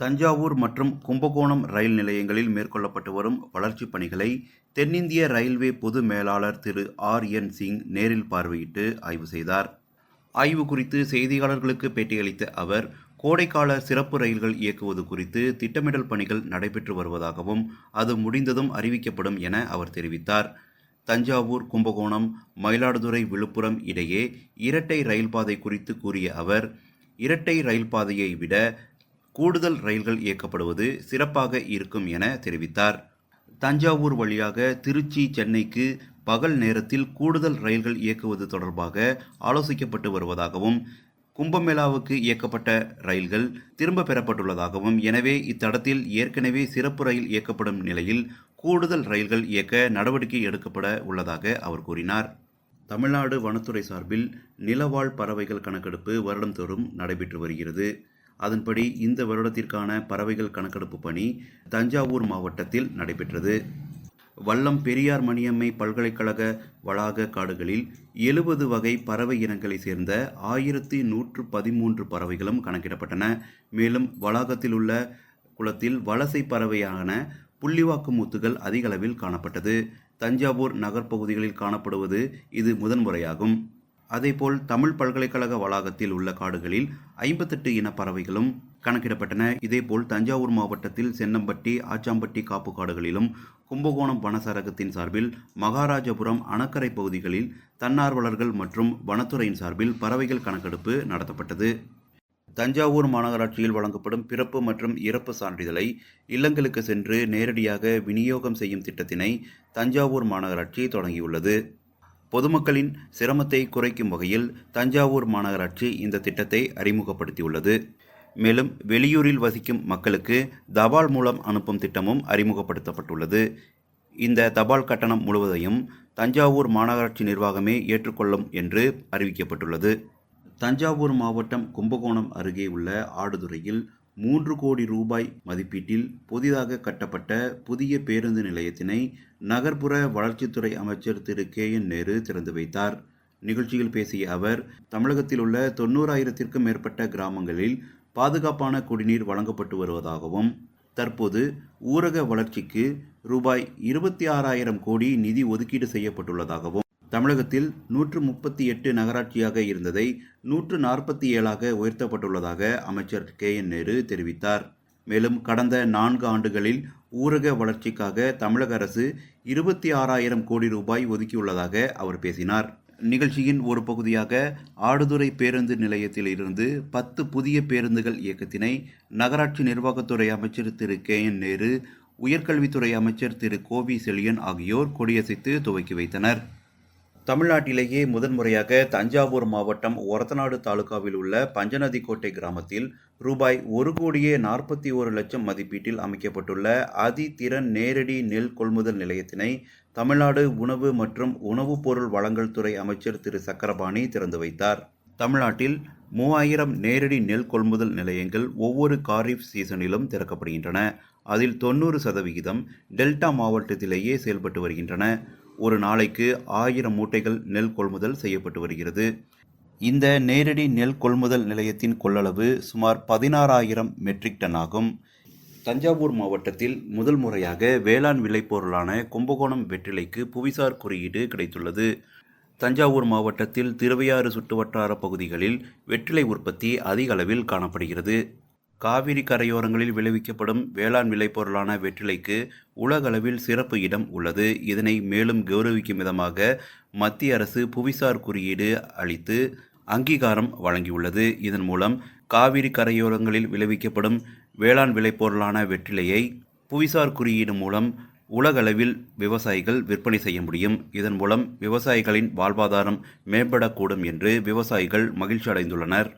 தஞ்சாவூர் மற்றும் கும்பகோணம் ரயில் நிலையங்களில் மேற்கொள்ளப்பட்டு வரும் வளர்ச்சிப் பணிகளை தென்னிந்திய ரயில்வே பொது மேலாளர் திரு ஆர் என் சிங் நேரில் பார்வையிட்டு ஆய்வு செய்தார். ஆய்வு குறித்து செய்தியாளர்களுக்கு பேட்டியளித்த அவர் கோடைக்கால சிறப்பு ரயில்கள் இயக்குவது குறித்து திட்டமிடல் பணிகள் நடைபெற்று வருவதாகவும் அது முடிந்ததும் அறிவிக்கப்படும் என அவர் தெரிவித்தார். தஞ்சாவூர் கும்பகோணம் மயிலாடுதுறை விழுப்புரம் இடையே இரட்டை ரயில் பாதை குறித்து கூறிய அவர் இரட்டை ரயில் பாதையை விட கூடுதல் ரயில்கள் இயக்கப்படுவது சிறப்பாக இருக்கும் என தெரிவித்தார். தஞ்சாவூர் வழியாக திருச்சி சென்னைக்கு பகல் நேரத்தில் கூடுதல் ரயில்கள் இயக்குவது தொடர்பாக ஆலோசிக்கப்பட்டு வருவதாகவும் கும்பமேளாவுக்கு இயக்கப்பட்ட ரயில்கள் திரும்ப பெறப்பட்டுள்ளதாகவும் எனவே இத்தடத்தில் ஏற்கனவே சிறப்பு ரயில் இயக்கப்படும் நிலையில் கூடுதல் ரயில்கள் இயக்க நடவடிக்கை எடுக்கப்பட உள்ளதாக அவர் கூறினார். தமிழ்நாடு வனத்துறை சார்பில் நிலவாழ் பறவைகள் கணக்கெடுப்பு வருடந்தோறும் நடைபெற்று வருகிறது. அதன்படி இந்த வருடத்திற்கான பறவைகள் கணக்கெடுப்பு பணி தஞ்சாவூர் மாவட்டத்தில் நடைபெற்றது. வல்லம் பெரியார் மணியம்மை பல்கலைக்கழக வளாக காடுகளில் எழுபது வகை பறவை இனங்களைச் சேர்ந்த ஆயிரத்தி நூற்று பதிமூன்று பறவைகளும் கணக்கிடப்பட்டன. மேலும் வளாகத்தில் உள்ள குளத்தில் வலசை பறவையான புள்ளிவாக்கு முத்துகள் அதிகளவில் காணப்பட்டது. தஞ்சாவூர் நகர்ப்பகுதிகளில் காணப்படுவது இது முதன்முறையாகும். அதேபோல் தமிழ் பல்கலைக்கழக வளாகத்தில் உள்ள காடுகளில் ஐம்பத்தெட்டு இன பறவைகளும் கணக்கிடப்பட்டன. இதேபோல் தஞ்சாவூர் மாவட்டத்தில் சென்னம்பட்டி ஆச்சாம்பட்டி காப்பு காடுகளிலும் கும்பகோணம் வனசரகத்தின் சார்பில் மகாராஜபுரம் அணக்கரை பகுதிகளில் தன்னார்வலர்கள் மற்றும் வனத்துறையின் சார்பில் பறவைகள் கணக்கெடுப்பு நடத்தப்பட்டது. தஞ்சாவூர் மாநகராட்சியில் வழங்கப்படும் பிறப்பு மற்றும் இறப்பு சான்றிதழை இல்லங்களுக்கு சென்று நேரடியாக விநியோகம் செய்யும் திட்டத்தினை தஞ்சாவூர் மாநகராட்சி தொடங்கியுள்ளது. பொதுமக்களின் சிரமத்தை குறைக்கும் வகையில் தஞ்சாவூர் மாநகராட்சி இந்த திட்டத்தை அறிமுகப்படுத்தியுள்ளது. மேலும் வெளியூரில் வசிக்கும் மக்களுக்கு தபால் மூலம் அனுப்பும் திட்டமும் அறிமுகப்படுத்தப்பட்டுள்ளது. இந்த தபால் கட்டணம் முழுவதையும் தஞ்சாவூர் மாநகராட்சி நிர்வாகமே ஏற்றுக்கொள்ளும் என்று அறிவிக்கப்பட்டுள்ளது. தஞ்சாவூர் மாவட்டம் கும்பகோணம் அருகே உள்ள ஆடுதுறையில் மூன்று கோடி ரூபாய் மதிப்பீட்டில் புதிதாக கட்டப்பட்ட புதிய பேருந்து நிலையத்தினை நகர்ப்புற வளர்ச்சித்துறை அமைச்சர் திரு கே என் நேரு திறந்து வைத்தார். நிகழ்ச்சியில் பேசிய அவர் தமிழகத்தில் உள்ள தொண்ணூறாயிரத்திற்கும் மேற்பட்ட கிராமங்களில் பாதுகாப்பான குடிநீர் வழங்கப்பட்டு வருவதாகவும் தற்போது ஊரக வளர்ச்சிக்கு ரூபாய் இருபத்தி ஆறாயிரம் கோடி நிதி ஒதுக்கீடு செய்யப்பட்டுள்ளதாகவும் தமிழகத்தில் நூற்று முப்பத்தி எட்டு நகராட்சியாக இருந்ததை நூற்று நாற்பத்தி ஏழாக உயர்த்தப்பட்டுள்ளதாக அமைச்சர் கே என் நேரு தெரிவித்தார். மேலும் கடந்த நான்கு ஆண்டுகளில் ஊரக வளர்ச்சிக்காக தமிழக அரசு இருபத்தி ஆறாயிரம் கோடி ரூபாய் ஒதுக்கியுள்ளதாக அவர் பேசினார். நிகழ்ச்சியின் ஒரு பகுதியாக ஆடுதுறை பேருந்து நிலையத்தில் இருந்து பத்து புதிய பேருந்துகள் இயக்கத்தினை நகராட்சி நிர்வாகத்துறை அமைச்சர் திரு கே என் நேரு உயர்கல்வித்துறை அமைச்சர் திரு கோவி செழியன் ஆகியோர் கொடியசைத்து துவக்கி வைத்தனர். தமிழ்நாட்டிலேயே முதன்முறையாக தஞ்சாவூர் மாவட்டம் ஒரத்தநாடு தாலுகாவில் உள்ள பஞ்சநதி கோட்டை கிராமத்தில் ரூபாய் ஒரு கோடியே நாற்பத்தி ஒரு லட்சம் மதிப்பீட்டில் அமைக்கப்பட்டுள்ள அதிதிறன் நேரடி நெல் கொள்முதல் நிலையத்தினை தமிழ்நாடு உணவு மற்றும் உணவுப் பொருள் வழங்கல் துறை அமைச்சர் திரு. சக்கரபாணி திறந்து வைத்தார். தமிழ்நாட்டில் மூவாயிரம் நேரடி நெல் கொள்முதல் நிலையங்கள் ஒவ்வொரு காரிஃப் சீசனிலும் திறக்கப்படுகின்றன. அதில் தொண்ணூறு சதவிகிதம் டெல்டா மாவட்டத்திலேயே செயல்பட்டு வருகின்றன. ஒரு நாளைக்கு ஆயிரம் மூட்டைகள் நெல் கொள்முதல் செய்யப்பட்டு வருகிறது. இந்த நேரடி நெல் கொள்முதல் நிலையத்தின் கொள்ளளவு சுமார் பதினாறாயிரம் மெட்ரிக் டன் ஆகும். தஞ்சாவூர் மாவட்டத்தில் முதல் முறையாக வேளாண் விளைபொருளான கும்பகோணம் வெற்றிலைக்கு புவிசார் குறியீடு கிடைத்துள்ளது. தஞ்சாவூர் மாவட்டத்தில் திருவையாறு சுற்றுவட்டார பகுதிகளில் வெற்றிலை உற்பத்தி அதிக அளவில் காணப்படுகிறது. காவிரி கரையோரங்களில் விளைவிக்கப்படும் வேளாண் விளைபொருளான வெற்றிலைக்கு உலகளவில் சிறப்பு இடம் உள்ளது. இதனை மேலும் கௌரவிக்கும் விதமாக மத்திய அரசு புவிசார் குறியீடு அளித்து அங்கீகாரம் வழங்கியுள்ளது. இதன் மூலம் காவிரி கரையோரங்களில் விளைவிக்கப்படும் வேளாண் விளைபொருளான வெற்றிலையை புவிசார் குறியீடு மூலம் உலகளவில் விவசாயிகள் விற்பனை செய்ய முடியும். இதன் மூலம் விவசாயிகளின் வாழ்வாதாரம் மேம்படக்கூடும் என்று விவசாயிகள் மகிழ்ச்சி அடைந்துள்ளனர்